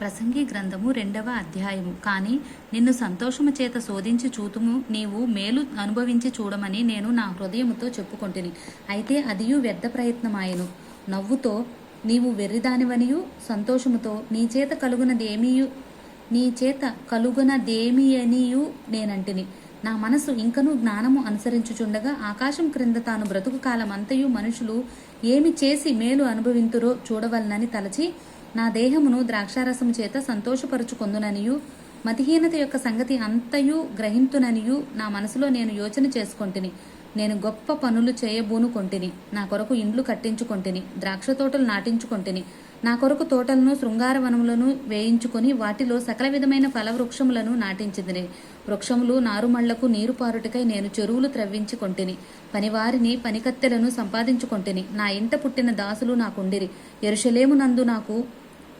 ప్రసంగి గ్రంథము రెండవ అధ్యాయము. కానీ నిన్ను సంతోషము చేత శోధించి చూతుము నీవు మేలు అనుభవించి చూడమని నేను నా హృదయముతో చెప్పుకొంటిని. అయితే అదియు వ్యర్థ ప్రయత్నమాయను. నవ్వుతో నీవు వెర్రిదానివనియు సంతోషముతో నీ చేత కలుగునదేమీయు నీ చేత కలుగునదేమియనియు నేనంటిని. నా మనసు ఇంకనూ జ్ఞానము అనుసరించుచుండగా ఆకాశం క్రింద తాను బ్రతుకు కాలమంతయు మనుషులు ఏమి చేసి మేలు అనుభవింతురో చూడవలనని తలచి నా దేహమును ద్రాక్షారసము చేత సంతోషపరుచుకొందుననియు మతిహీనత యొక్క సంగతి అంతయు గ్రహింతుననియు నా మనసులో నేను యోచన చేసుకొంటిని. నేను గొప్ప పనులు చేయబూనుకొంటిని. నా కొరకు ఇండ్లు కట్టించుకొంటిని. ద్రాక్ష తోటలు నాటించుకొంటిని. నా కొరకు తోటలను శృంగారవనములను వేయించుకొని వాటిలో సకల విధమైన ఫలవృక్షములను నాటించిందిని వృక్షములు నారుమళ్ళకు నీరు పారుటకై నేను చెరువులు త్రవ్వించి కొంటిని పనివారిని పనికత్తెలను సంపాదించుకొంటిని. నా ఇంట పుట్టిన దాసులు నాకుండిరి. ఎరుషలేమునందు నాకు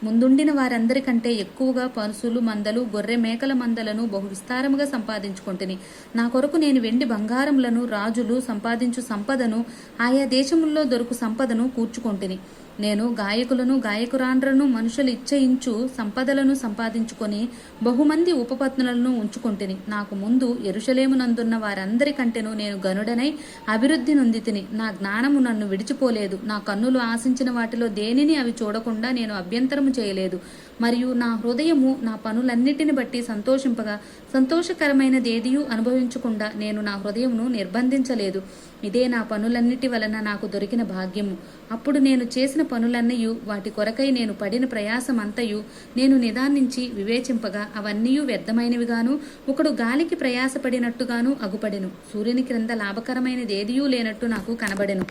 ముందుండిన వారందరికంటే ఎక్కువగా పనుసులు మందలు గొర్రె మేకల మందలను బహు విస్తారముగా సంపాదించుకొంటిని. నా కొరకు నేను వెండి బంగారములను రాజులు సంపాదించు సంపదను ఆయా దేశముల్లో దొరుకు సంపదను కూర్చుకొంటిని. నేను గాయకులను గాయకురాండ్రను మనుషులు ఇచ్చయించు సంపదలను సంపాదించుకొని బహుమంది ఉపపత్నులను ఉంచుకొంటిని. నాకు ముందు ఎరుషలేమునందున్న వారందరికంటేనూ నేను గనుడనై అభివృద్ధి నొందితిని. నా జ్ఞానము నన్ను విడిచిపోలేదు. నా కన్నులు ఆశించిన వాటిలో దేనిని అవి చూడకుండా నేను అభ్యంతరము చేయలేదు. మరియు నా హృదయము నా పనులన్నిటిని బట్టి సంతోషింపగా సంతోషకరమైనదేదియు అనుభవించకుండా నేను నా హృదయమును నిర్బంధించలేదు. ఇదే నా పనులన్నిటి వలన నాకు దొరికిన భాగ్యము. అప్పుడు నేను చేసిన పనులన్నయు వాటి కొరకై నేను పడిన ప్రయాసమంతయు నేను నిదానించి వివేచింపగా అవన్నీ వ్యర్థమైనవిగాను ఒకడు గాలికి ప్రయాసపడినట్టుగాను అగుపడెను. సూర్యుని క్రింద లాభకరమైనదేదియూ లేనట్టు నాకు కనబడెను.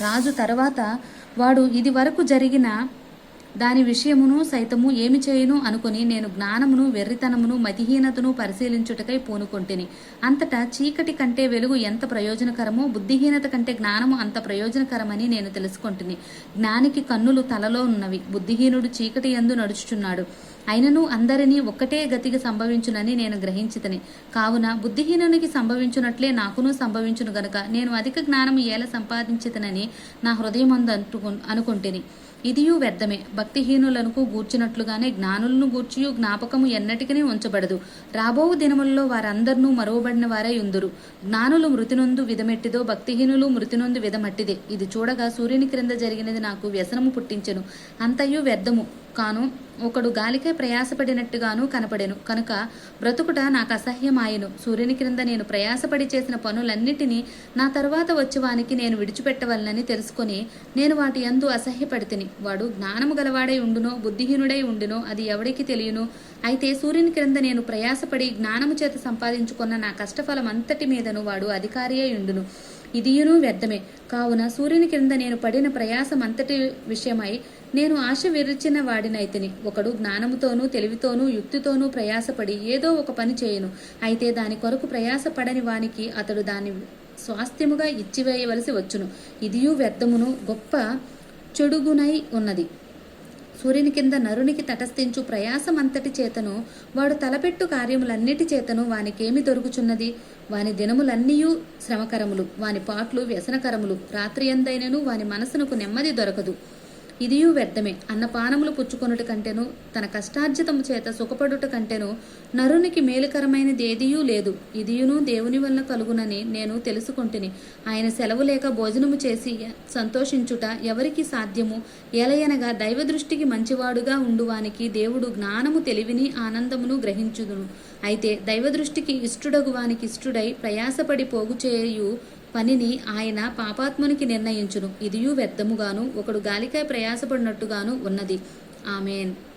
రాజు తర్వాత వాడు ఇది వరకు జరిగిన దాని విషయమును సైతము ఏమి చేయును అనుకుని నేను జ్ఞానమును వెర్రితనమును మతిహీనతను పరిశీలించుటకై పూనుకొంటిని. అంతటా చీకటి కంటే వెలుగు ఎంత ప్రయోజనకరమో బుద్ధిహీనత కంటే జ్ఞానము అంత ప్రయోజనకరమని నేను తెలుసుకొంటిని. జ్ఞానికి కన్నులు తలలో ఉన్నవి. బుద్ధిహీనుడు చీకటి యందు నడుచుచున్నాడు. అయినను అందరినీ ఒక్కటే గతికి సంభవించునని నేను గ్రహించితని. కావున బుద్ధిహీనునికి సంభవించునట్లే నాకును సంభవించును గనుక నేను అధిక జ్ఞానము ఏల సంపాదించితనని నా హృదయమందు అంటుకు అనుకుంటుని. ఇదియు వ్యర్థమే. భక్తిహీనులకు గూర్చినట్లుగానే జ్ఞానులను గూర్చియు జ్ఞాపకము ఎన్నటికీ ఉంచబడదు. రాబోవు దినములలో వారందరినూ మరువబడిన వారై ఉందురు జ్ఞానులు మృతినొందు విధమెట్టిదో భక్తిహీనులు మృతినొందు విధమట్టిదే. ఇది చూడగా సూర్యుని క్రింద జరిగినది నాకు వ్యసనము పుట్టించెను. అంతయు వ్యర్థము. కాను ఒకడు గాలికై ప్రయాసపడినట్టుగాను కనపడెను. కనుక బ్రతుకుట నాకు అసహ్యమాయను సూర్యుని క్రింద నేను ప్రయాసపడి చేసిన పనులన్నిటినీ నా తరువాత వచ్చేవానికి నేను విడిచిపెట్టవలనని తెలుసుకొని నేను వాటి యందు అసహ్యపడితిని. వాడు జ్ఞానము గలవాడై ఉండునో బుద్ధిహీనుడై ఉండునో అది ఎవడికి తెలియను. అయితే సూర్యుని క్రింద నేను ప్రయాసపడి జ్ఞానము చేత సంపాదించుకున్న నా కష్టఫలం అంతటి మీదను వాడు అధికారి అయి ఉండును. ఇదియును వ్యర్థమే. కావున సూర్యుని క్రింద నేను పడిన ప్రయాసం అంతటి విషయమై నేను ఆశ విరిచిన వాడినైతిని. ఒకడు జ్ఞానముతోనూ తెలివితోనూ యుక్తితోనూ ప్రయాసపడి ఏదో ఒక పని చేయను. అయితే దాని కొరకు ప్రయాసపడని వానికి అతడు దాని స్వాస్థ్యముగా ఇచ్చివేయవలసి వచ్చును. ఇదియు వ్యర్థమును గొప్ప చెడుగునై ఉన్నది. సూర్యుని కింద నరునికి తటస్థించు ప్రయాసమంతటి చేతను వాడు తలపెట్టు కార్యములన్నిటి చేతను వానికేమి దొరుకుచున్నది? వాని దినములన్నీయూ శ్రమకరములు వాని పాట్లు వ్యసనకరములు రాత్రి ఎందైనను వాని మనసునకు నెమ్మది దొరకదు. ఇదియు వ్యర్థమే. అన్నపానములు పుచ్చుకొనుట కంటేను తన కష్టార్జితము చేత సుఖపడుట కంటేను నరునికి మేలుకరమైనది ఏదియూ లేదు. ఇదియును దేవుని వలన కలుగునని నేను తెలుసుకొంటిని. ఆయన సెలవు లేక భోజనము చేసి సంతోషించుట ఎవరికి సాధ్యము? ఎలయనగా దైవ దృష్టికి మంచివాడుగా ఉండువానికి దేవుడు జ్ఞానము తెలివిని ఆనందమును గ్రహించుదును. అయితే దైవ దృష్టికి ఇష్టుడగు వానికి ఇష్టుడై ప్రయాసపడి పోగు చేయు పనిని ఆయన పాపాత్మునికి నిర్ణయించును. ఇదియు వ్యర్థముగాను ఒకడు గాలికై ప్రయాసపడినట్టుగాను ఉన్నది. ఆమెన్.